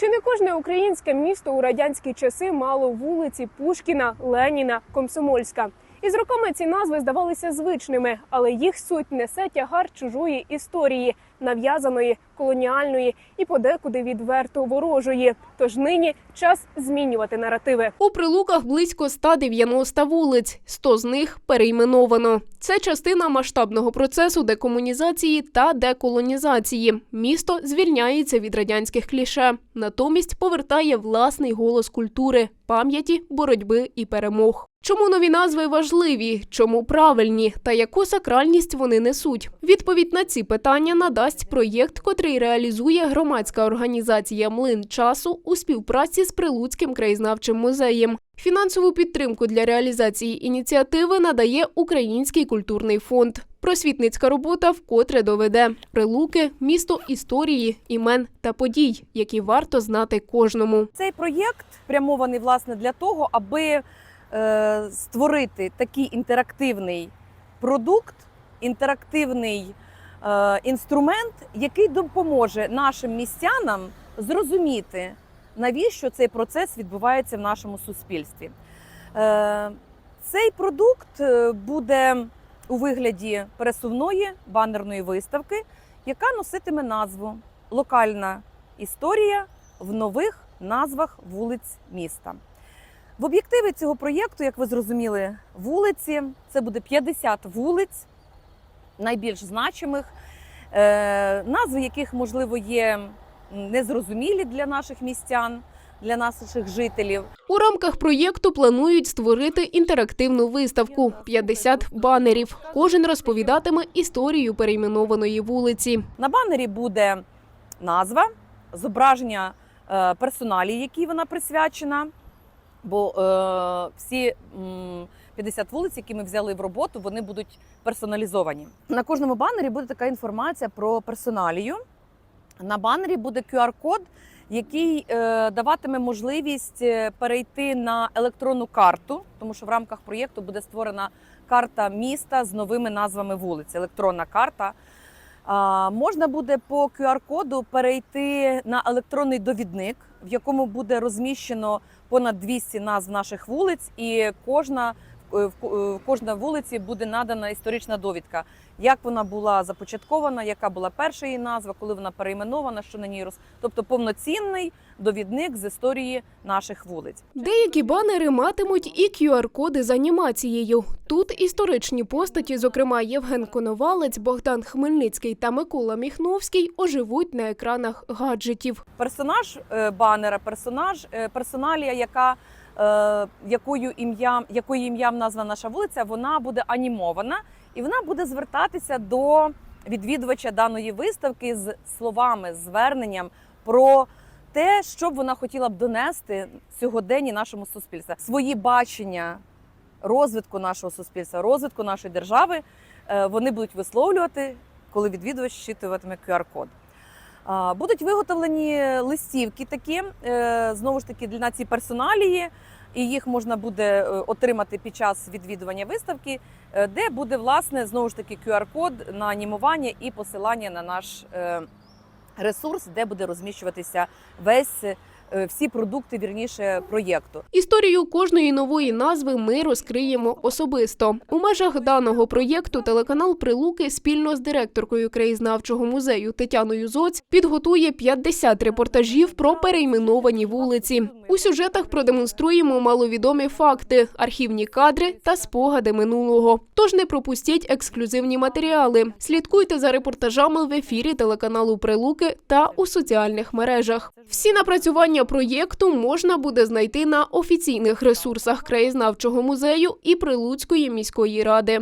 Чи не кожне українське місто у радянські часи мало вулиці Пушкіна, Леніна, Комсомольська? І з роками ці назви здавалися звичними, але їх суть несе тягар чужої історії, нав'язаної, колоніальної і подекуди відверто ворожої. Тож нині час змінювати наративи. У прилуках близько 190 вулиць, 100 з них перейменовано. Це частина масштабного процесу декомунізації та деколонізації. Місто звільняється від радянських кліше, натомість повертає власний голос культури, пам'яті, боротьби і перемог. Чому нові назви важливі, чому правильні та яку сакральність вони несуть? Відповідь на ці питання надасть проєкт, котрий реалізує громадська організація Млин часу у співпраці з Прилуцьким краєзнавчим музеєм. Фінансову підтримку для реалізації ініціативи надає Український культурний фонд. Просвітницька робота вкотре доведе прилуки, місто історії, імен та подій, які варто знати кожному. Цей проєкт спрямований власне для того, аби е, створити такий інтерактивний продукт, інтерактивний е, інструмент, який допоможе нашим містянам зрозуміти, навіщо цей процес відбувається в нашому суспільстві. Е, цей продукт е, буде у вигляді пересувної банерної виставки, яка носитиме назву Локальна історія в нових назвах вулиць міста. В об'єктиві цього проєкту, як ви зрозуміли, вулиці це буде 50 вулиць, найбільш значимих, е, назви яких, можливо, є незрозумілі для наших містян, для наших жителів. У рамках проєкту планують створити інтерактивну виставку 50 банерів. Кожен розповідатиме історію перейменованої вулиці. На банері буде назва, зображення е, персоналій, якій вона присвячена. Бо е, всі м, 50 вулиць, які ми взяли в роботу, вони будуть персоналізовані. На кожному банері буде така інформація про персоналію. На банері буде QR-код, який е, даватиме можливість е, перейти на електронну карту, тому що в рамках проєкту буде створена карта міста з новими назвами вулиць, електронна карта. Можна буде по QR-коду перейти на електронний довідник, в якому буде розміщено понад 200 назв наших вулиць, і кожна в ко- е, кожна вулиці буде надана історична довідка, як вона була започаткована, яка була перша її назва, коли вона перейменована, що на ній роз... тобто повноцінний довідник з історії наших вулиць. Деякі банери матимуть і QR-коди з анімацією. Тут історичні постаті, зокрема Євген Коновалець, Богдан Хмельницький та Микола Міхновський, оживуть на екранах гаджетів. персонаж е, банера, персонаж, е, персоналія, яка е, якою ім'ям, якою ім'ям назва наша вулиця, вона буде анімована і вона буде звертатися до відвідувача даної виставки з словами, зверненням про те, що б вона хотіла б донести сьогодні нашому суспільству. Свої бачення розвитку нашого суспільства, розвитку нашої держави е, вони будуть висловлювати, коли відвідувач щитуватиме QR-код. Будуть виготовлені листівки такі, е, знову ж таки, для нації персоналії, і їх можна буде е, отримати під час відвідування виставки, е, де буде власне знову ж таки QR-код на анімування і посилання на наш ресурс, де буде розміщуватися весь всі продукти вірніше проєкту. Історію кожної нової назви ми розкриємо особисто. У межах даного проєкту телеканал Прилуки спільно з директоркою краєзнавчого музею Тетяною Зоць підготує 50 репортажів про перейменовані вулиці. У сюжетах продемонструємо маловідомі факти, архівні кадри та спогади минулого. Тож не пропустіть ексклюзивні матеріали. Слідкуйте за репортажами в ефірі телеканалу Прилуки та у соціальних мережах. Всі напрацювання проєкту можна буде знайти на офіційних ресурсах краєзнавчого музею і Прилуцької міської ради.